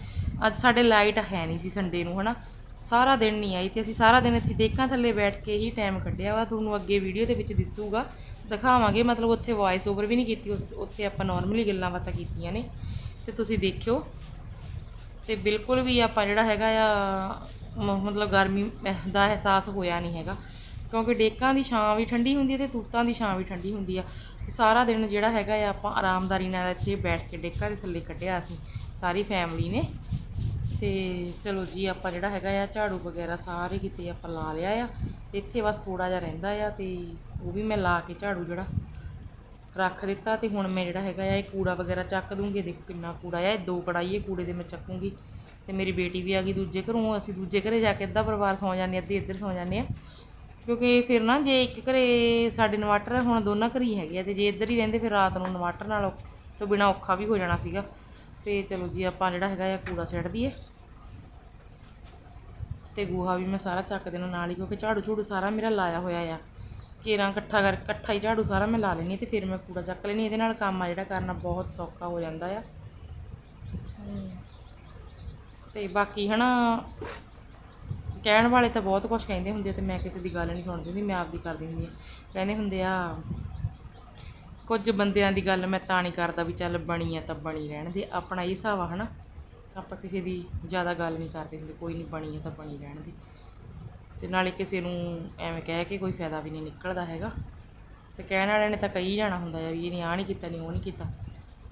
ਅੱਜ ਸਾਡੇ ਲਾਈਟ ਹੈ ਨਹੀਂ ਸੀ ਸੰਡੇ ਨੂੰ, ਹਨਾ? ਸਾਰਾ ਦਿਨ ਨਹੀਂ ਆਈ ਤੇ ਅਸੀਂ ਸਾਰਾ ਦਿਨ ਇੱਥੇ ਡੇਕਾਂ ਥੱਲੇ ਬੈਠ ਕੇ ਹੀ ਟਾਈਮ ਕੱਢਿਆ ਵਾ। ਤੁਹਾਨੂੰ ਅੱਗੇ ਵੀਡੀਓ ਦੇ ਵਿੱਚ ਦਿਸੂਗਾ, ਦਿਖਾਵਾਂਗੇ। ਮਤਲਬ ਉੱਥੇ ਵੌਇਸ ਓਵਰ ਵੀ ਨਹੀਂ ਕੀਤੀ, ਉਸ- ਉੱਥੇ ਆਪਾਂ ਨਾਰਮਲੀ ਗੱਲਾਂ ਬਾਤਾਂ ਕੀਤੀਆਂ ਨੇ। ਤੇ ਤੁਸੀਂ ਦੇਖਿਓ। ਤੇ ਬਿਲਕੁਲ ਵੀ ਆਪਾਂ ਜਿਹੜਾ ਹੈਗਾ ਆ ਮਤਲਬ ਗਰਮੀ ਦਾ ਅਹਿਸਾਸ ਹੋਇਆ ਨਹੀਂ ਹੈਗਾ। ਕਿਉਂਕਿ ਡੇਕਾਂ ਦੀ ਛਾਂ ਵੀ ਠੰਡੀ ਹੁੰਦੀ ਹੈ ਤੇ ਤੂਤਾਂ ਦੀ ਛਾਂ ਵੀ ਠੰਡੀ ਹੁੰਦੀ ਆ। ਤੇ ਸਾਰਾ ਦਿਨ ਜਿਹੜਾ ਹੈਗਾ ਆ, ਆਪਾਂ ਆਰਾਮਦਾਰੀ ਨਾਲ ਇੱਥੇ ਬੈਠ ਕੇ ਡੇਕਾਂ ਦੇ ਥੱਲੇ ਕੱਢਿਆ ਅਸੀਂ ਸਾਰੀ ਫੈਮਿਲੀ ਨੇ। ਤੇ ਚਲੋ ਜੀ, ਆਪਾਂ ਜਿਹੜਾ ਹੈਗਾ ਆ, ਝਾੜੂ ਵਗੈਰਾ ਸਾਰੇ ਕਿਤੇ ਆਪਾਂ ਲਾ ਲਿਆ ਆ। ਇੱਥੇ ਬਸ ਥੋੜਾ ਜਿਹਾ ਰਹਿੰਦਾ ਆ ਤੇ ਉਹ ਵੀ ਮੈਂ ਲਾ ਕੇ ਝਾੜੂ ਜਿਹੜਾ ਰੱਖ ਦਿੱਤਾ ਤੇ ਹੁਣ ਮੈਂ ਜਿਹੜਾ ਹੈਗਾ ਆ, ਇਹ ਕੂੜਾ ਵਗੈਰਾ ਚੱਕ ਦੂੰਗੀ। ਦੇਖੋ ਕਿੰਨਾ ਕੂੜਾ ਆ, ਇਹ ਦੋ ਕੜਾਈਏ ਕੂੜੇ ਦੇ ਮੈਂ ਚੱਕੂੰਗੀ। ਤੇ ਮੇਰੀ ਬੇਟੀ ਵੀ ਆ ਗਈ ਦੂਜੇ ਘਰੋਂ, ਅਸੀਂ ਦੂਜੇ ਘਰੇ ਜਾ ਕੇ ਅੱਧਾ ਪਰਿਵਾਰ ਸੌ ਜਾਂਦੇ ਅੱਧੇ ਇੱਧਰ ਸੌ ਜਾਂਦੇ ਆ। ਕਿਉਂਕਿ ਫਿਰ ਨਾ ਜੇ ਇੱਕ ਘਰੇ ਸਾਡੇ ਇਨਵਰਟਰ ਹੁਣ ਦੋਨਾਂ ਘਰ ਹੀ ਹੈਗੇ ਆ ਤੇ ਜੇ ਇੱਧਰ ਹੀ ਰਹਿੰਦੇ ਫਿਰ ਰਾਤ ਨੂੰ ਇਨਵਰਟਰ ਨਾਲ ਤੋਂ ਬਿਨਾ ਔਖਾ ਵੀ ਹੋ ਜਾਣਾ ਸੀਗਾ। ਤੇ ਚਲੋ ਜੀ ਆਪਾਂ ਜਿਹੜਾ ਹੈਗਾ ਆ ਕੂੜਾ ਸਿੱਟ ਦਈਏ। ਤੇ ਗੋਹਾ ਵੀ ਮੈਂ ਸਾਰਾ ਚੱਕ ਦੇਣਾ ਨਾਲ ਹੀ ਕਿਉਂਕਿ ਝਾੜੂ ਝੂੜੂ ਸਾਰਾ ਮੇਰਾ ਲਾਇਆ ਹੋਇਆ ਆ। ਕੇਰਾਂ ਇਕੱਠਾ ਕਰ ਇਕੱਠਾ ਹੀ ਝਾੜੂ ਸਾਰਾ ਮੈਂ ਲਾ ਲੈਣੀ ਤੇ ਫਿਰ ਮੈਂ ਕੂੜਾ ਚੱਕ ਲੈਣੀ ਇਹਦੇ ਨਾਲ ਕੰਮ ਆ ਜਿਹੜਾ ਕਰਨਾ ਬਹੁਤ ਸੌਖਾ ਹੋ ਜਾਂਦਾ ਆ। ਤੇ ਬਾਕੀ ਹਨਾ ਕਹਿਣ ਵਾਲੇ ਤਾਂ ਬਹੁਤ ਕੁਝ ਕਹਿੰਦੇ ਹੁੰਦੇ ਆ ਤੇ ਮੈਂ ਕਿਸੇ ਦੀ ਗੱਲ ਨਹੀਂ ਸੁਣਦੀ ਹੁੰਦੀ, ਮੈਂ ਆਪਦੀ ਕਰਦੀ ਹੁੰਦੀ ਹਾਂ ਕਹਿੰਦੇ ਹੁੰਦੇ ਆ, ਕੁਝ ਬੰਦਿਆਂ ਦੀ ਗੱਲ ਮੈਂ ਤਾਂ ਨਹੀਂ ਕਰਦਾ ਵੀ ਚੱਲ ਬਣੀ ਆ ਤਾਂ ਬਣੀ ਰਹਿਣ ਦੇ, ਆਪਣਾ ਇਹ ਹਿਸਾਬ ਆ ਹਨਾ। ਆਪਾਂ ਕਿਸੇ ਦੀ ਜ਼ਿਆਦਾ ਗੱਲ ਨਹੀਂ ਕਰਦੇ ਹੁੰਦੇ, ਕੋਈ ਨਹੀਂ ਬਣੀ ਆ ਤਾਂ ਬਣੀ ਰਹਿਣ ਦੇ। ਤੇ ਨਾਲੇ ਕਿਸੇ ਨੂੰ ਐਵੇਂ ਕਹਿ ਕੇ ਕੋਈ ਫਾਇਦਾ ਵੀ ਨਹੀਂ ਨਿਕਲਦਾ ਹੈਗਾ। ਤੇ ਕਹਿਣ ਵਾਲਿਆਂ ਨੇ ਤਾਂ ਕਹੀ ਜਾਣਾ ਹੁੰਦਾ ਆ ਵੀ ਇਹਨੇ ਆ ਨਹੀਂ ਕੀਤਾ ਨਹੀਂ ਉਹ ਨਹੀਂ ਕੀਤਾ।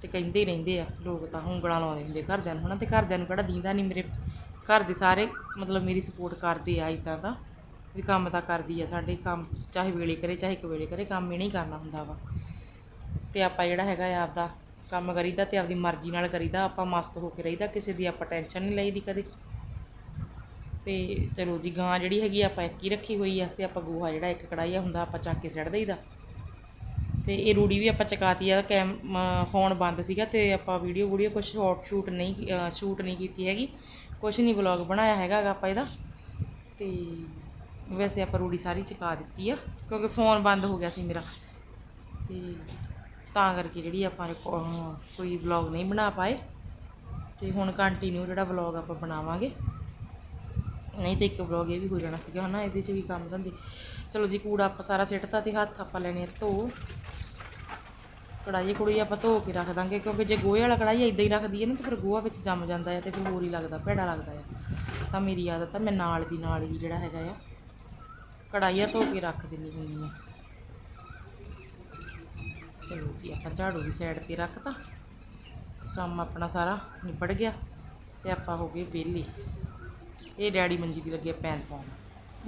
ਤੇ ਕਹਿੰਦੇ ਹੀ ਰਹਿੰਦੇ ਆ, ਲੋਕ ਤਾਂ ਉਂਗਲਾਂ ਲਾਉਂਦੇ ਹੁੰਦੇ ਘਰਦਿਆਂ ਨੂੰ ਹਨਾ, ਤੇ ਘਰਦਿਆਂ ਨੂੰ ਕਿਹੜਾ ਦੀਂਦਾ ਨਹੀਂ ਮੇਰੇ ਘਰ ਦੇ ਸਾਰੇ, ਮਤਲਬ ਮੇਰੀ ਸਪੋਰਟ ਕਰਦੇ ਆ ਇਦਾਂ ਦਾ, ਵੀ ਕੰਮ ਤਾਂ ਕਰਦੀ ਆ ਸਾਡੇ ਕੰਮ, ਚਾਹੇ ਵੇਲੇ ਕਰੇ, ਚਾਹੇ ਇੱਕ ਵੇਲੇ ਕਰੇ, ਕੰਮ ਇਹ ਨਹੀਂ ਕਰਨਾ ਹੁੰਦਾ ਵਾ। ਤੇ ਆਪਾਂ ਜਿਹੜਾ ਹੈਗਾ ਆ ਆਪਦਾ ਕੰਮ ਕਰੀਦਾ ਤੇ ਆਪਦੀ ਮਰਜ਼ੀ ਨਾਲ ਕਰੀਦਾ, ਆਪਾਂ ਮਸਤ ਹੋ ਕੇ ਰਹੀਦਾ, ਕਿਸੇ ਦੀ ਆਪਾਂ ਟੈਨਸ਼ਨ ਨਹੀਂ ਲਈਦੀ ਕਦੇ। ਤੇ ਚਲੋ ਜੀ, ਗਾਂ ਜਿਹੜੀ ਹੈਗੀ ਆਪਾਂ ਇੱਕ ਹੀ ਰੱਖੀ ਹੋਈ ਆ ਤੇ ਆਪਾਂ ਗੋਹਾ ਜਿਹੜਾ ਇੱਕ ਕੜਾਈਆ ਹੁੰਦਾ ਆਪਾਂ ਚੱਕ ਕੇ ਸਿੱਟ ਦੇਈਦਾ। ਤੇ ਇਹ ਰੂੜੀ ਵੀ ਆਪਾਂ ਚਕਾਤੀ ਆ, ਕੈਮ ਮ- ਫੋਨ ਬੰਦ ਸੀਗਾ ਤੇ ਆਪਾਂ ਵੀਡੀਓ ਵੀਡੀਓ ਕੁਝ ਸ਼ਾਰਟ ਸ਼ੂਟ ਨਹੀਂ ਸ਼ੂਟ ਨਹੀਂ ਕੀਤੀ ਹੈਗੀ। ਕੁਛ ਨਹੀਂ ਵਲੌਗ ਬਣਾਇਆ ਹੈਗਾ ਆਪਾਂ ਇਹਦਾ। ਤੇ ਵੈਸੇ ਆਪਾਂ ਰੂੜੀ ਸਾਰੀ ਚੁਕਾ ਦਿੱਤੀ ਆ, ਕਿਉਂਕਿ ਫੋਨ ਬੰਦ ਹੋ ਗਿਆ ਸੀ ਮੇਰਾ। ਤੇ ਤਾਂ ਕਰਕੇ ਜਿਹੜੀ ਆਪਾਂ ਰਿਕੋ- ਕੋਈ ਵਲੌਗ ਨਹੀਂ ਬਣਾ ਪਾਏ। ਤੇ ਹੁਣ ਕੰਟੀਨਿਊ ਜਿਹੜਾ ਵਲੌਗ ਆਪਾਂ ਬਣਾਵਾਂਗੇ। ਨਹੀਂ ਤਾਂ ਇੱਕ ਵਲੌਗ ਇਹ ਵੀ ਹੋ ਜਾਣਾ ਸੀਗਾ, ਹਨਾ, ਇਹਦੇ 'ਚ ਵੀ ਕੰਮ ਧੰਦੇ। ਚਲੋ ਜੀ, ਕੂੜਾ ਆਪਾਂ ਸਾਰਾ ਸਿੱਟਤਾ ਤੇ ਹੱਥ ਆਪਾਂ ਲੈਣੇ ਧੋ। ਕੜਾਈ ਕੁੜੀ ਆਪਾਂ ਧੋ ਕੇ ਰੱਖ ਦਾਂਗੇ, ਕਿਉਂਕਿ ਜੇ ਗੋਹੇ ਵਾਲਾ ਕੜਾਈ ਇਦਾਂ ਹੀ ਰੱਖਦੀ ਹੈ ਨਾ, ਤਾਂ ਫਿਰ ਗੋਹਾ ਵਿੱਚ ਜੰਮ ਜਾਂਦਾ ਹੈ ਤੇ ਫਿਰ ਹੋਰ ਹੀ ਲੱਗਦਾ, ਭੈੜਾ ਲੱਗਦਾ ਹੈ। ਤਾਂ ਮੇਰੀ ਆਦਤ ਹੈ, ਮੈਂ ਨਾਲ ਦੀ ਨਾਲ ਹੀ ਜਿਹੜਾ ਹੈਗਾ ਆ ਕੜਾਈਆਂ ਧੋ ਕੇ ਰੱਖ ਦਿੰਦੀ ਹੁੰਦੀ ਹਾਂ। ਚਲੋ ਜੀ, ਆਪਾਂ ਝਾੜੂ ਵੀ ਸਾਈਡ ਤੇ ਰੱਖਤਾ। ਕੰਮ ਆਪਣਾ ਸਾਰਾ ਨਿਬੜ ਗਿਆ ਤੇ ਆਪਾਂ ਹੋ ਗਏ ਵਿਹਲੇ। ਇਹ ਡੈਡੀ ਮੰਜੀ ਦੀ ਲੱਗੇ ਪੈਨ ਪਾਉਣ।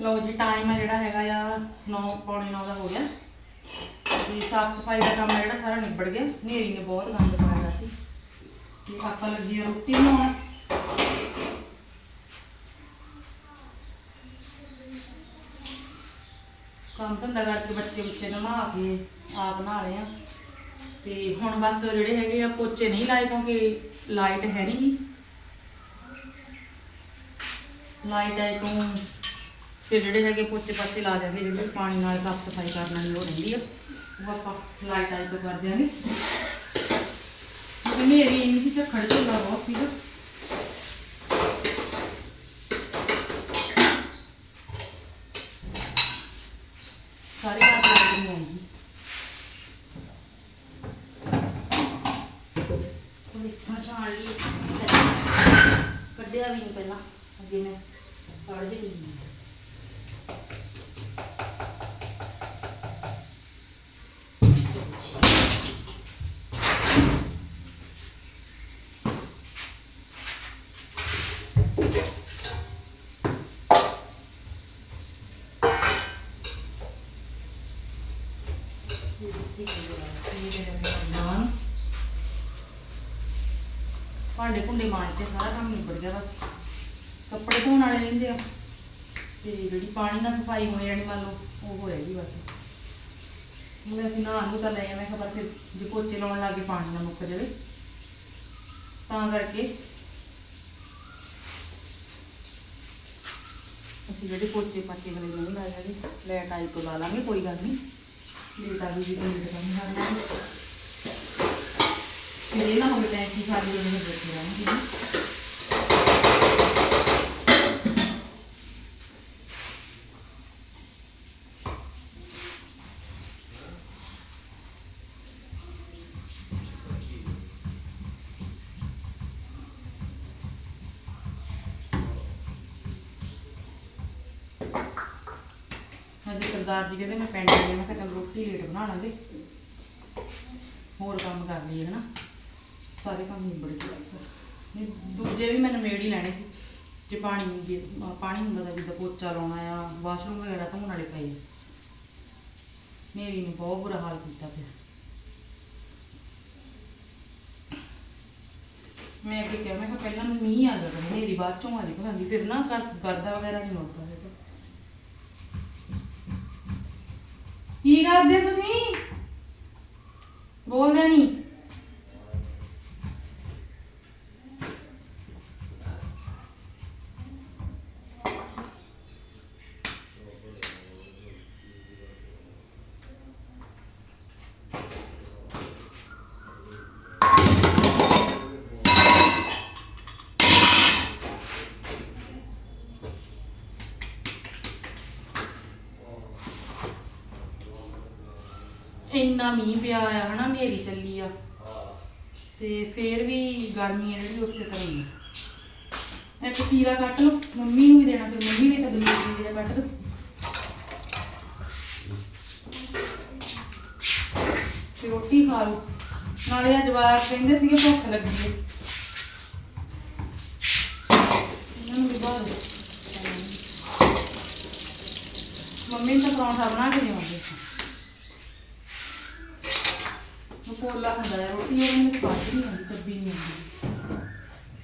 ਲਓ ਜੀ ਟਾਈਮ ਹੈ ਜਿਹੜਾ ਹੈਗਾ ਆ 9 ਪੌਣੇ 9 ਦਾ ਹੋ ਗਿਆ। ਤੇ ਸਾਫ਼ ਸਫ਼ਾਈ ਦਾ ਕੰਮ ਜਿਹੜਾ, ਸਾਰਾ ਨਿਬੜ ਗਿਆ। ਹਨੇਰੀ ਨੇ ਬਹੁਤ ਗੰਦ ਪਾਇਆ ਸੀ। ਤੇ ਆਪਾਂ ਲੱਗੀ ਰੋਟੀ ਬਣਾਉਣ। ਕੰਮ ਧੰਦਾ ਕਰਕੇ ਬੱਚੇ ਬੱਚੇ ਨਵਾ ਕੇ ਆਪ ਨਹਾ ਲਏ ਆ। ਤੇ ਹੁਣ ਬਸ ਜਿਹੜੇ ਹੈਗੇ ਆ, ਪੋਚੇ ਨਹੀਂ ਲਾਏ ਕਿਉਂਕਿ ਲਾਈਟ ਹੈ ਨਹੀਂ ਗੀ। ਲਾਈਟ ਆਏ ਤੋਂ ਫਿਰ ਜਿਹੜੇ ਹੈਗੇ ਪੋਚੇ ਪਾਚੇ ਲਾ ਜਾਂਦੇ ਜਿਹੜੇ ਪਾਣੀ ਨਾਲ ਸਾਫ਼ ਸਫ਼ਾਈ ਕਰਨ ਵਾਲੀ ਉਹ ਰਹਿੰਦੀ ਆ। ਉਹ ਆਪਾਂ ਲਾਈਟ ਆਏ ਤੋਂ ਕਰ ਦਿਆਂਗੇ ਕਿਉਂਕਿ ਮੇਰੀ ਇੰਨੀ ਸੀ ਝੱਖੜ ਝੋਲਾ ਬਹੁਤ ਸੀਗਾ ਸਾਰੀ ਰਾਤ ਲਾਈਟ ਨਹੀਂ ਆਉਂਦੀ ਉਹ ਦੇਖਾਂ ਛਾਣ ਲਈ ਕੱਢਿਆ ਵੀ ਨਹੀਂ ਪਹਿਲਾਂ ਅਜੇ ਮੈਂ ਪੜ ਦੇ ਨਹੀਂ ਨਾਨ ਭਾਂਡੇ ਭੁੰਡੇ ਮਾਂਜ ਕੇ ਸਾਰਾ ਕੰਮ ਨਿਬੜ ਗਿਆ ਬਸ। ਕੱਪੜੇ ਧੋਣ ਵਾਲੇ ਰਹਿੰਦੇ ਆ। ਤੇ ਜਿਹੜੀ ਪਾਣੀ ਨਾਲ ਸਫ਼ਾਈ ਹੋ ਜਾਣੀ ਮੰਨ ਲਓ, ਉਹ ਹੋ ਬਸ। ਹੁਣ ਅਸੀਂ ਨਹਾਉਣ ਨੂੰ ਤਾਂ ਲੈ ਆਵੇਂ ਖਬਰ ਫਿਰ ਜੇ ਪੋਚੇ ਲਾਉਣ ਲੱਗੇ ਪਾਣੀ ਨਾ ਮੁੱਕ ਜਾਵੇ। ਤਾਂ ਕਰਕੇ ਅਸੀਂ ਜਿਹੜੇ ਪੋਚੇ ਪਾਚੇ ਵਾਲੇ ਨਹੀਂ ਲਾਏ ਹੈਗੇ ਲੈਟ ਆਈ ਤੋਂ ਲਾ ਲਾਂਗੇ, ਕੋਈ ਗੱਲ ਨਹੀਂ। ਲੇਟ ਆ ਜੀ ਤਾਂ ਲੇਟ ਕੰਮ ਕਰ ਲਾਂਗੇ ਫਿਰ ਇਹ ਨਾ ਹੋਵੇ ਟੈਂਕੀ ਖਾਲੀ ਹੋਵੇ ਬੈਠੇ ਰਹਾਂਗੇ ਜੀ ਹਾਂਜੀ ਸਰਦਾਰ ਜੀ ਕਹਿੰਦੇ ਮੈਂ ਪਿੰਡ ਗਈ ਮੈਂ ਕਿਹਾ ਚੱਲ ਰੋਟੀ ਲੇਟ ਬਣਾ ਲਾਂਗੇ ਹੋਰ ਕੰਮ ਕਰ ਲਈਏ ਹਨਾ। ਸਾਰੇ ਕੰਮ ਨਿਬੜ ਗਏ ਬਸ। ਨਹੀਂ, ਦੂਜੇ ਵੀ ਮੈਂ ਨਵੇੜ ਹੀ ਲੈਣੇ ਸੀ। ਜੇ ਪਾਣੀ ਜੇ ਪਾਣੀ ਹੁੰਦਾ ਤਾਂ ਜਿੱਦਾਂ ਪੋਚਾ ਲਾਉਣਾ ਆ ਵਾਸ਼ਰੂਮ ਵਗੈਰਾ ਧੋਣ ਵਾਲੇ ਪਏ ਮੇਰੀ ਨੇ ਬਹੁਤ ਬੁਰਾ ਹਾਲ ਕੀਤਾ ਫਿਰ ਮੈਂ ਅੱਗੇ ਕਿਹਾ ਮੈਂ ਕਿਹਾ ਪਹਿਲਾਂ ਮੀਂਹ ਆ ਜਾਵੇ ਮੇਰੀ ਬਾਅਦ ਚੋਂ ਆ ਜਾਵੇ ਕਹਿੰਦੀ ਫਿਰ ਨਾ ਕਰ ਗਰਦਾ ਵਗੈਰਾ ਨਹੀਂ ਮੁੜਦਾ ਹੈਗਾ। ਕੀ ਕਰਦੇ ਤੁਸੀਂ? ਬੋਲਦੇ ਨਹੀਂ ਇੰਨਾ ਮੀਂਹ ਪਿਆ ਆ, ਹਨਾ ਹਨੇਰੀ ਚੱਲੀ ਆ। ਤੇ ਫੇਰ ਵੀ ਗਰਮੀ ਆ ਜਿਹੜੀ, ਉਸੇ ਤਰ੍ਹਾਂ ਹੀ ਆ। ਇੱਕ ਖੀਰਾ ਕੱਟ ਲਓ, ਮੰਮੀ ਨੂੰ ਵੀ ਦੇਣਾ, ਫਿਰ ਮੰਮੀ ਵੀ ਤਾਂ ਦੂਜੀ ਜਿਹੜਾ ਕੱਟ ਦੋ ਤੇ ਰੋਟੀ ਖਾ ਲਓ। ਨਾਲੇ ਆ ਜਵਾਕ ਕਹਿੰਦੇ ਸੀਗੇ, ਭੁੱਖ ਲੱਗੀ ਹੈ ਇਹਨਾਂ ਨੂੰ ਵੀ ਬਾਹਰ ਮੰਮੀ ਨੂੰ ਤਾਂ ਪਰੌਂਠਾ ਬਣਾ ਕੇ ਦੇਵਾਂਗੇ ਉਹ ਕੋਲਾ ਹੈ ਰੋਟੀ ਉਹ ਮੈਨੂੰ ਖਾਦੀ ਨਹੀਂ ਆਉਂਦੀ, ਚੱਬੀ ਨਹੀਂ ਆਉਂਦੀ।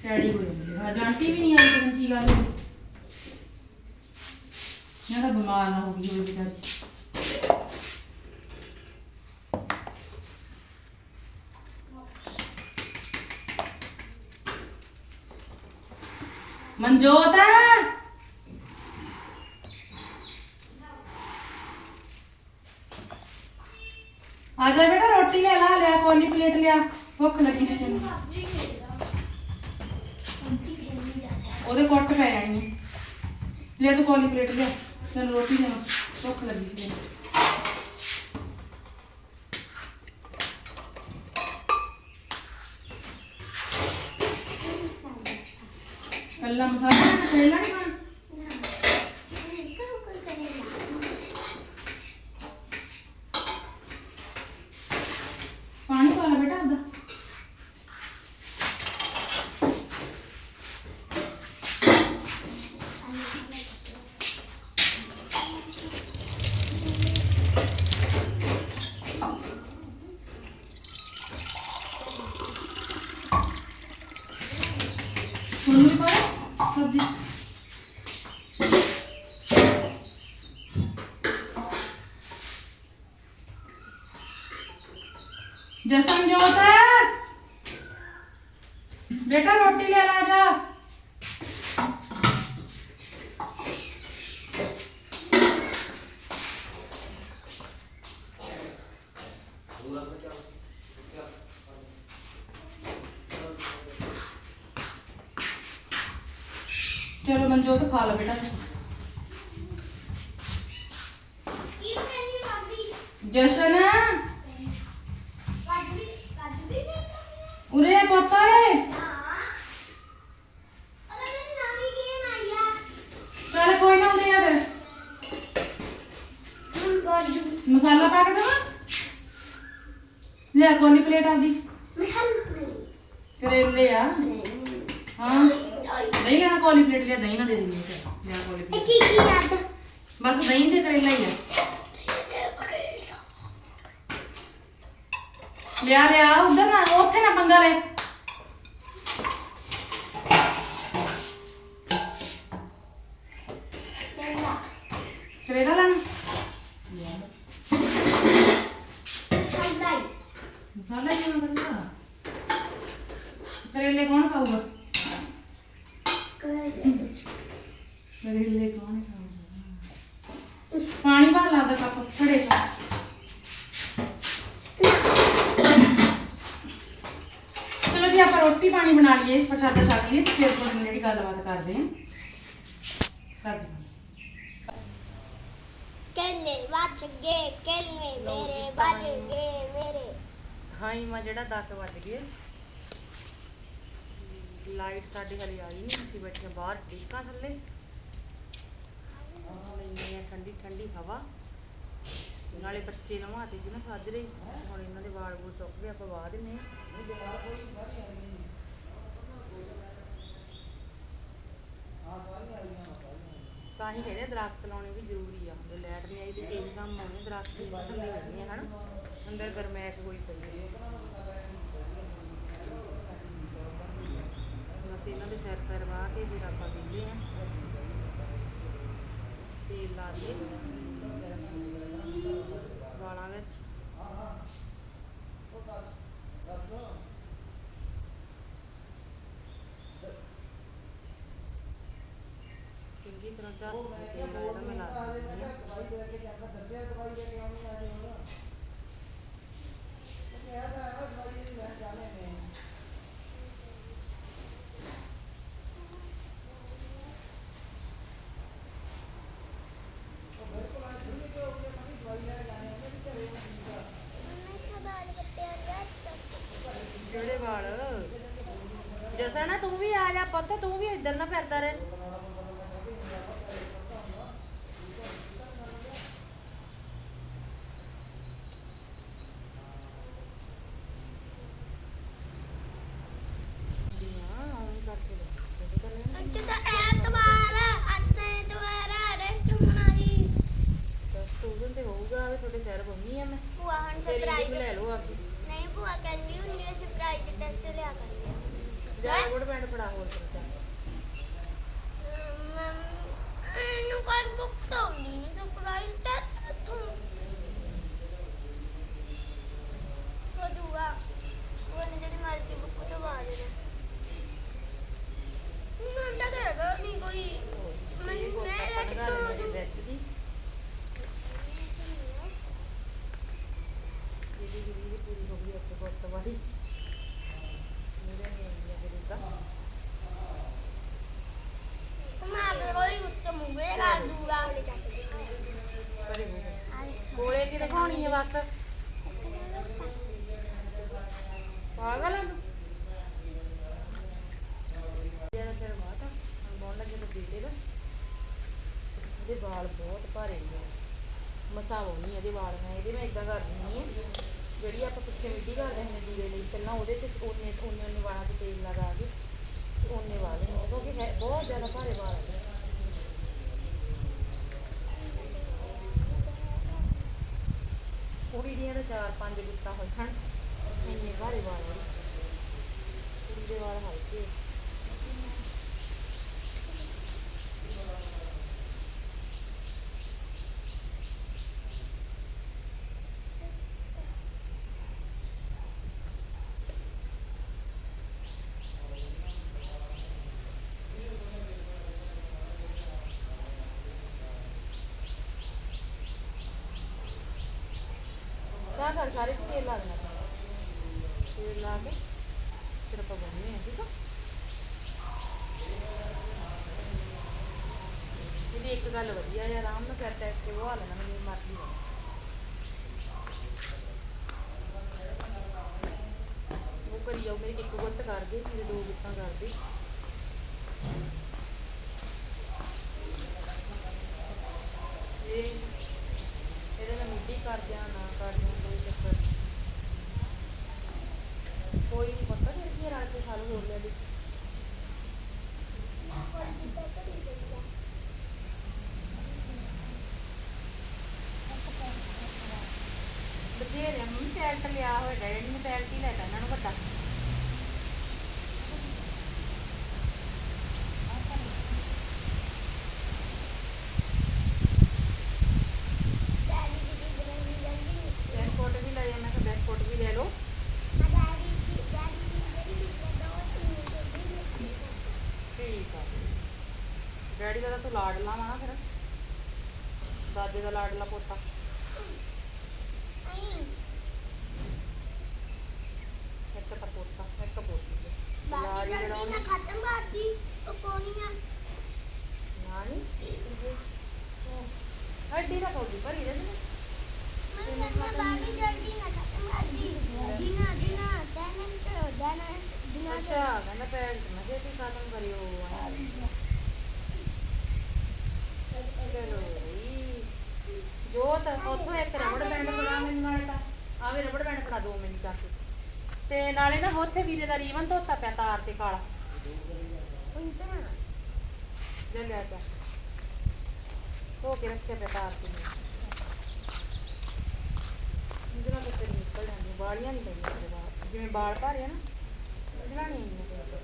ਟੈਡੀ ਹੋ ਜਾਂਦੀ ਹਾਂ। ਆਂਟੀ ਵੀ ਨਹੀਂ ਆਈ ਪਤਾ ਕੀ ਗੱਲ ਹੋਈ ਮੈਂ ਤਾਂ ਬਿਮਾਰ ਨਾ ਹੋ ਗਈ ਹੋਵੇ ਵਿਚਾਰੀ। ਮਨਜੋਤ! ਹੈ ਜਾ ਬੇਟਾ ਰੋਟੀ ਲੈ ਲਾ ਲਿਆ ਕੋਲੀ ਭੁੱਖ ਲੱਗੀ ਸੀ ਤੈਨੂੰ। ਉਹਦੇ ਕੁੱਟ ਪੈ ਜਾਣੀ ਹੈ ਲੈ ਤੂੰ ਕੋਲੀ ਪਲੇਟ ਲਿਆ ਤੈਨੂੰ ਰੋਟੀ ਦੇਵਾਂ, ਭੁੱਖ ਲੱਗੀ ਸੀ ਤੈਨੂੰ। ਕੱਲਾ ਮਸਾਲਾ, ਪਹਿਲਾਂ ਨਹੀਂ ਖਾਣਾ ਪਾਣੀ ਪਾ ਲੈ ਬੇਟਾ ਅੱਧਾ ਹੁਣ ਵੀ ਪਾ ਸਬਜ਼ੀ ਜਸਨਜੋਤ ਬੇਟਾ ਰੋਟੀ ਲੈ ਲਾ ਜਾ ਚਲੋ ਮਨਜੋਤ ਖਾ ਲੈ ਬੇਟਾ ਜਸ਼ਨ ਉਰੇ ਪੁੱਤ ਓਏ ਚੱਲ ਕੋਈ ਨਾ ਉਰੇ ਆ ਫਿਰ ਮਸਾਲਾ ਪਾ ਕੇ ਦੇਵਾਂ ਲੈ ਕੋਲੀ ਪਲੇਟ ਆਂਦੀ ਕਰੇਲੇ ਆ ਹਾਂ ਦਹੀਂ ਲੈਣਾ ਕੋਲੀ ਪਲੇਟ ਲਿਆ ਦਹੀਂ ਨਾ ਦੇ ਦਿੰਦੀ ਤੇ ਲਿਆ ਕੋਲੀ ਪਲੇਟ ਬਸ ਦਹੀਂ ਤੇ ਕਰੇਲਾ ਹੀ ਆ ਲਿਆ ਲਿਆ ਉਧਰ ਨਾ ਉੱਥੇ ਨਾ ਪੰਗਾ ਲੈ। ਟਾਈਮ ਮਾ ਜਿਹੜਾ 10 ਵੱਜ ਗਏ। ਲਾਈਟ ਸਾਡੇ ਹਲੇ ਆਈ ਨਹੀਂ, ਅਸੀਂ ਬੈਠੇ ਬਾਹਰ ਡਿੱਕਾਂ ਥੱਲੇ। ਲੈਂਦੇ ਆ ਠੰਡੀ ਠੰਡੀ ਹਵਾ। ਨਾਲੇ ਬੱਚੇ ਨਵਾਤੇ ਸੀ ਨਾ ਸਾਜਰੇ ਹੁਣ ਇਹਨਾਂ ਦੇ ਵਾਲ ਵੂਲ ਸੁੱਕ ਗਏ, ਆਪਾਂ ਵਾਹ ਦਿੰਨੇ ਤਾਂ ਹੀ ਕਹਿੰਦੇ ਆ ਦਰਖਤ ਲਾਉਣੇ ਵੀ ਜ਼ਰੂਰੀ ਆ। ਜੇ ਲਾਈਟ ਨਹੀਂ ਆਈ ਤੇ ਇਹੀ ਕੰਮ ਆਉਣੇ ਦਰਖਤ ਹੀ ਥੱਲੇ ਲੱਗਣੇ ਆ ਅੰਦਰ ਗਰਮੈਸ਼ ਹੋਈ ਪਈ ਹੈ ਬਸ ਇਹਨਾਂ ਦੇ ਸਿਰ ਪੈਰ ਵਾਹ ਕੇ ਫਿਰ ਆਪਾਂ ਵਿਹਲੇ ਆ ਤੇਲ ਲਾ ਕੇ ਵਾਲਾਂ ਵਿੱਚ। ਚੰਗੀ ਤਰ੍ਹਾਂ ਝੱਸ ਕੇ ਤੇਲ ਆ ਜਿਹੜਾ ਮੈਂ ਲਾ ਦਿੰਦੀ ਹਾਂ। ਕਿਹੜੇ ਵਾਲ ਜਸਾ ਤੂੰ ਵੀ ਆ ਜਾ ਪੁੱਤ ਤੂੰ ਵੀ ਇੱਧਰ ਨਾ ਫਿਰਦਾ ਰਹੇ ਅੱਜ ਤਾਂ ਐਤਵਾਰ ਆ, ਅੱਜ ਤਾਂ ਐਤਵਾਰ ਆ, rest ਹੋਣਾ ਜੀ। ਸਟੂਡੈਂਟ ਤੇ ਹੋਊਗਾ ਵੀ ਤੁਹਾਡੇ ਸਿਰ ਬੰਨੀ ਆ ਮੈਂ ਭੂਆ ਹੁਣ ਤੇਰੀ surprise- ਵੀ ਲੈ ਲਓ ਆਪਦੀ ਨਹੀਂ ਭੂਆ ਕਹਿੰਦੀ ਹੁੰਦੀ ਹੈ ਸਰਪ੍ਰਾਈਜ਼ ਟੈਸਟ ਲਿਆ ਕਰੀਏ ਜਾ ਕੋਡ ਪੈਂਟ ਫੜਾ ਹੋਰ ਕਰ ਜਾ ਵਾਲੀ ਮੇਰੇ ਨਹੀਂ ਆਉਂਦੀ ਹੈ ਫਿਰ ਤਾਂ ਮਾਂ ਕੋਈ ਉੱਤੇ ਮੁੰਗੇ ਕਰ ਦੂਗਾ ਪਰੇ ਹੋ ਕੋਲੇ ਹੈ ਬਸ। ਪਾਗਲ ਆ ਤੂੰ। ਜਿਹੜਾ ਸਿਰ ਮਾਤਾ ਬੋਲ ਲੱਗੇ ਤਾਂ ਬੇਟੇ ਦਾ। ਇਹਦੇ ਵਾਲ ਬਹੁਤ ਭਾਰੇ ਨੇ। ਮਸਾਵੋ ਨਹੀਂ ਇਹਦੇ ਵਾਲ, ਮੈਂ ਇਹਦੇ ਮੈਂ ਇਦਾਂ ਕਰ ਦਿੰਦੀ ਹਾਂ ਜਿਹੜੀ ਆਪਾਂ ਪਿੱਛੇ ਮਿੱਟੀ ਕਰਦੇ ਹੁੰਦੇ ਜੀਰੇ ਲਈ, ਪਹਿਲਾਂ ਉਹਦੇ ਚ ਉਹਨੇ ਉਹਨੇ ਉਹਨੇ ਵਾਲਾਂ 'ਚ ਤੇਲ ਲਗਾ ਕੇ ਤੇ ਉਹਨੇ ਵਾਲ ਨੇ ਕਿਉਂਕਿ ਹੈ ਬਹੁਤ ਜ਼ਿਆਦਾ ਭਾਰੇ ਵਾਲ ਨੇ ਕੁੜੀ ਦੀਆਂ ਤਾਂ ਚਾਰ ਪੰਜ ਗੁੱਤਾਂ ਹੋਈ ਹਨ। ਇੰਨੇ ਭਾਰੇ ਵਾਲ ਕੁੜੀ ਦੇ ਵਾਲ ਹਲਕੇ ਆ। ਸਾਰੇ ਚ ਤੇਲ ਲਾ ਦੇਣਾ। ਤੇਲ ਲਾ ਕੇ ਫਿਰ ਆਪਾਂ ਬੰਨ੍ਹਦੇ ਆ ਠੀਕ ਆ? ਇਹਦੀ ਇੱਕ ਗੱਲ ਵਧੀਆ ਹੈ ਆਰਾਮ ਨਾਲ ਸੈੱਟ ਟੈਕ ਕੇ ਉਹ ਲੈਣਾ ਮੇਰੀ ਮਰਜ਼ੀ ਦਾ ਉਹ ਕਰੀ ਜਾਓ, ਮੇਰੀ ਇੱਕ ਗੁੱਤ ਕਰ ਦੇ ਮੇਰੇ ਦੋ ਗੁੱਤਾਂ ਕਰ ਦੇ ਇਹ ਇਹਦੇ ਨਾਲ ਮਿੱਟੀ ਕਰ ਦਿਆਂ, ਨਾ ਕਰ ਦਿਆਂ। ਕੋਈ ਚੱਕਰ ਨਹੀਂ ਕੋਈ ਨਹੀਂ ਪਤਾ ਫਿਰ ਕੀ ਰਾਤ ਦੇ ਖਾਲ ਹੋਰ ਲੈ ਲਈ ਬਥੇਰੇ ਮੰਮੀ ਪੈਲਟ ਲਿਆ ਹੋਇਆ ਡੈਡੀ ਨੇ, ਪੈਲਟ ਹੀ ਲੈਤਾ ਇਹਨਾਂ ਨੂੰ ਵੱਡਾ ਡੈਡੀ ਦੀ ਬਰੰਗੀ ਜਲਦੀ ਬੈਸਪੋਰਟ ਵੀ ਲੈ ਜਾਣਾ ਤਾਂ ਬੈਸਪੋਰਟ ਵੀ ਲੈ ਲਓ ਆ ਡੈਡੀ ਦੀ ਡੈਡੀ ਦੀ ਜਿਹੜੀ ਦੋ ਤਿੰਨ ਠੀਕ ਆ ਡੈਡੀ ਦਾ ਤਾਂ ਤੂੰ ਲਾਡਲਾ ਵਾ ਨਾ ਫਿਰ ਦਾਦੇ ਦਾ ਲਾਡਲਾ ਪੋਤਾ ਨਹੀਂ ਇੱਕ ਤਾਂ ਪੋਤਾ ਇੱਕ ਪੋਤੀ ਹੈ ਬਾਕੀ ਲਾੜੀ ਜਲਦੀ ਲੜਾਉਣੀ ਨਾ ਖਤਮ ਕਰਦੀ ਉਹ ਕੋਣੀਆਂ ਨਾਨੀ ਹੱਡੀ ਦਾ ਪੌਦੀ ਭਰੀ ਦੇ ਨੇ ਮੈਂ ਮੈਂ ਬਾਕੀ ਜਲਦੀ ਨਾ ਖਤਮ ਕਰਦੀ ਦਿਨਾ ਦਿਨਾ ਟੈਨਨ ਕਰੋ ਦਿਨਾ ਦਿਨਾ ਅੱਛਾ ਕਹਿੰਦਾ ਪੈਰ ਮੈਂ ਛੇਤੀ ਖਤਮ ਕਰਿਓ ਚਲੋ ਜੀ ਜੋਤ ਉੱਥੋਂ ਇੱਕ ਰਬੜ ਬੈਂਡ ਬਣਾ ਮੈਨੂੰ ਨਾਲੇ ਤਾਂ ਆਵੇਂ ਰਬੜ ਬੈਂਡ ਫੜਾ ਦੋ ਮੈਨੂੰ ਚੱਕ ਕੇ। ਤੇ ਨਾਲੇ ਨਾ ਉੱਥੇ ਵੀਰੇ ਦਾ ਰੀਵਨ ਧੋਤਾ ਪਿਆ ਤਾਰ ਤੇ ਕਾਲਾ। ਉੰਤਰਾ ਲੈ ਲਿਆ ਚਾ ਧੋ ਕੇ ਰੱਖਿਆ ਪਿਆ ਤਾਰ ਤੇ ਇਹਦੇ ਨਾਲ ਤੇ ਨਿਕਲ ਜਾਂਦੀ ਵਾਲੀਆਂ ਨਹੀਂ ਪਈਆਂ ਇਹਦੇ ਬਾਹਰ। ਜਿਵੇਂ ਵਾਲ ਭਾਰੇ ਆ ਨਾ ਨਾਲ ਨਹੀਂ ਆਈਆਂ ਪਈਆਂ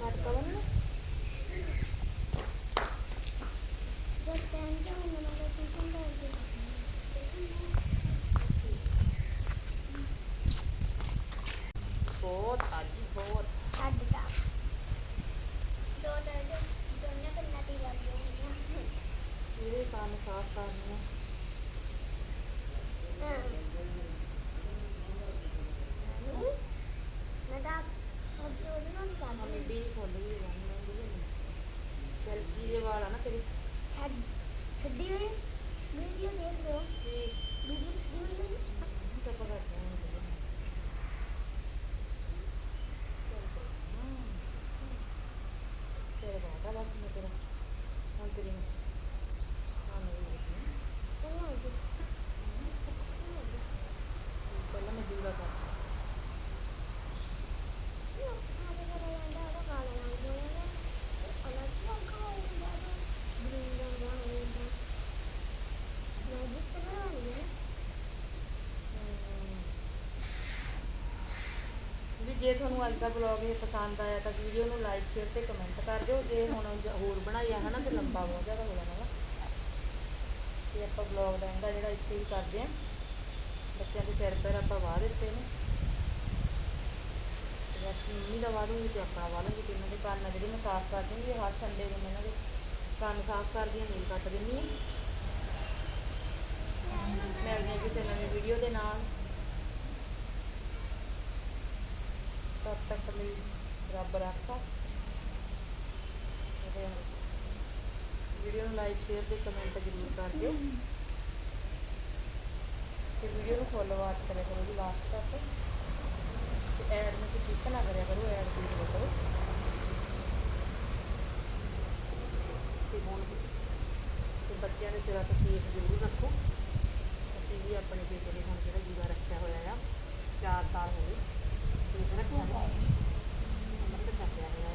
ਕੱਟ ਕਵਰ ਨਾ ਜਦ ਟੈਨ ਤੇ ਉਹਨਾਂ ਨੂੰ ਟਿਕਨ ਕਰਦੇ ਬਹੁਤ ਅੱਜ ਬਹੁਤ ਅੱਜ ਦਾ ਦੋ ਦਰਦ ਦੋਨੇ ਕੰਨਾਂ ਤੇ ਲੱਗ ਗਏ ਇਹਦੇ ਕੰਨ ਸਾਫ਼ ਕਰਨੇ ਆ ਮੈਂ ਤਾਂ ਉਹ ਜੋੜੀ ਨੂੰ ਹਾਂ ਕਰ ਮਿੱਡੀ ਖੁੱਲ ਗਈ ਰੰਗ ਨਹੀਂ ਦੀ ਸੈਲਫੀ ਦੇ ਵਾਲ ਆ ਨਾ ਤੇਰੇ ਛੱਡ ਛੱਡੀ ਹੋਈ ਵੀਡੀਓ ਦੇਖ ਲਓ ਤੇ ਵੀਡੀਓ ਛੱਡੀ ਹੋਈ ਤਾਂ ਪਤਾ ਨਹੀਂ ਤੇਰੇ ਬਾਦਾ ਬਸ ਮੈਂ ਤੇਰਾ ਹੁਣ ਤੇਰੀ ਹਾਂ ਮੇਰੀ ਦੇਖੀ ਨਹੀਂ ਆਉਂਦੀ ਪਹਿਲਾਂ ਮੈਂ ਦੂਰਾ ਕਰ ਆਦੇ ਕਰੇ ਜਾਂਦਾ ਉਹ ਕਾਲਾ ਰੰਗ ਹੋ ਜਾਂਦਾ ਅਲੱਗ ਰੰਗ ਹੋ ਜਾਂਦਾ ਗ੍ਰੀਨ ਰੰਗ ਹੋ ਜਾਂਦਾ ਮੈਜਿਕ ਤਾਂ ਬਣਾ ਲਿਆ ਵੀ ਜੇ ਤੁਹਾਨੂੰ ਅੱਜ ਦਾ ਬਲੌਗ ਇਹ ਪਸੰਦ ਆਇਆ ਤਾਂ ਵੀਡੀਓ ਨੂੰ ਲਾਈਕ ਸ਼ੇਅਰ ਤੇ ਕਮੈਂਟ ਕਰ ਦਿਓ। ਜੇ ਹੁਣ ਜ- ਹੋਰ ਬਣਾਇਆ ਹਨਾ, ਤੇ ਲੰਬਾ ਬਹੁਤ ਜ਼ਿਆਦਾ ਹੋ ਜਾਣਾ ਵਾ। ਤੇ ਆਪਾਂ ਬਲੌਗ ਦਾ ਇਹਦਾ ਜਿਹੜਾ ਇੱਥੇ ਹੀ ਕਰਦੇ ਆਂ। ਬੱਚਿਆਂ ਦੇ ਸਿਰ ਪੈਰ ਆਪਾਂ ਵਾਹ ਦਿੱਤੇ ਨੇ। ਬਸ ਮੰਮੀ ਦਾ ਵਾਦੂੰਗੀ ਤੇ ਆਪਣਾ ਵਾਲੂੰਗੀ ਤੇ ਇਹਨਾਂ ਦੇ ਕੰਨ ਆ ਜਿਹੜੇ ਮੈਂ ਸਾਫ਼ ਕਰ ਦੂੰਗੀ ਹਰ ਸੰਡੇ ਨੂੰ ਮੈਂ ਇਹਨਾਂ ਦੇ ਕੰਨ ਸਾਫ਼ ਕਰਦੀ ਹਾਂ ਨੀਲ ਕੱਟ ਦਿੰਦੀ ਹਾਂ ਮਿਲਦੇ ਕਿਸੇ ਨਵੀਂ ਵੀਡੀਓ ਦੇ ਨਾਲ। ਤਦ ਤੱਕ ਲਈ ਰੱਬ ਰੱਖਾ। ਵੀਡੀਓ ਨੂੰ ਲਾਈਕ ਸ਼ੇਅਰ ਤੇ ਕਮੈਂਟ ਜ਼ਰੂਰ ਕਰ ਦਿਓ। ਤੇ ਵੀਡੀਓ ਨੂੰ ਫੋਲੋ ਵਾਚ ਕਰਿਆ ਕਰੋ ਜੀ ਲਾਸਟ ਤੱਕ। ਤੇ ਐਡ ਨੂੰ ਕਲਿੱਕ ਨਾ ਕਰਿਆ ਕਰੋ ਐਡ ਕਲਿੱਕ ਕਰੋ। ਤੇ ਹੁਣ ਤੁਸੀਂ ਤੇ ਬੱਚਿਆਂ ਦੇ ਸਿਰਾਂ ਤੇ ਕੇਸ ਜ਼ਰੂਰ ਰੱਖੋ। ਅਸੀਂ ਵੀ ਆਪਣੇ ਬੇਟੇ ਨੇ ਹੁਣ ਜਿਹੜਾ ਜੀਵਾ ਰੱਖਿਆ ਹੋਇਆ ਆ 4 ਸਾਲ ਹੋ ਗਏ। ਕੇਸ ਰੱਖਿਆ ਨੂੰ ਅੰਮ੍ਰਿਤ ਛਕਿਆ ਹੋਇਆ